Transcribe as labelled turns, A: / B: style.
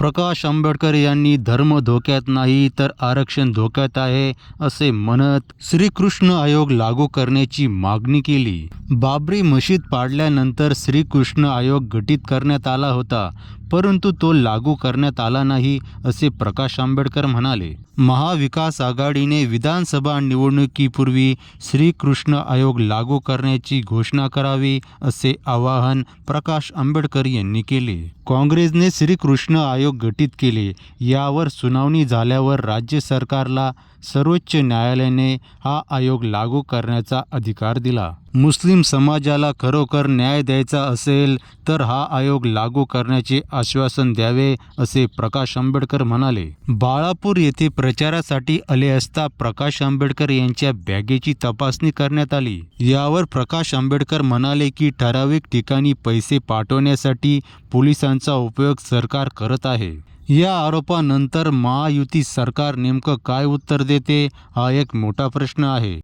A: प्रकाश आंबेडकर यांनी धर्म धोक्यात नाही तर आरक्षण धोक्यात आहे असे म्हणत श्रीकृष्ण आयोग लागू करण्याची मागणी केली. बाबरी मशीद पाडल्यानंतर श्रीकृष्ण आयोग घटित करण्यात आला होता परंतु तो लागू करण्यात आला नाही असे प्रकाश आंबेडकर म्हणाले. महाविकास आघाडीने विधानसभा निवडणुकीपूर्वी श्रीकृष्ण आयोग लागू करण्याची घोषणा करावी असे आवाहन प्रकाश आंबेडकर यांनी केले. काँग्रेसने श्रीकृष्ण आयोग गठीत केले यावर सुनावणी झाल्यावर राज्य सरकारला सर्वोच्च न्यायालयाने हा आयोग लागू करण्याचा अधिकार दिला. मुस्लिम समाजाला खरोखर न्याय द्यायचा असेल तर हा आयोग लागू करण्याचे आश्वासन द्यावे असे प्रकाश आंबेडकर म्हणाले. बाळापूर येथे प्रचारासाठी आले असता प्रकाश आंबेडकर यांच्या बॅगेची तपासणी करण्यात आली. यावर प्रकाश आंबेडकर म्हणाले की ठराविक ठिकाणी पैसे पाठवण्यासाठी पोलिसांचा उपयोग सरकार करत आहे. या आरोपानंतर महायुती सरकार नेमकं काय उत्तर देते हा एक मोठा प्रश्न आहे.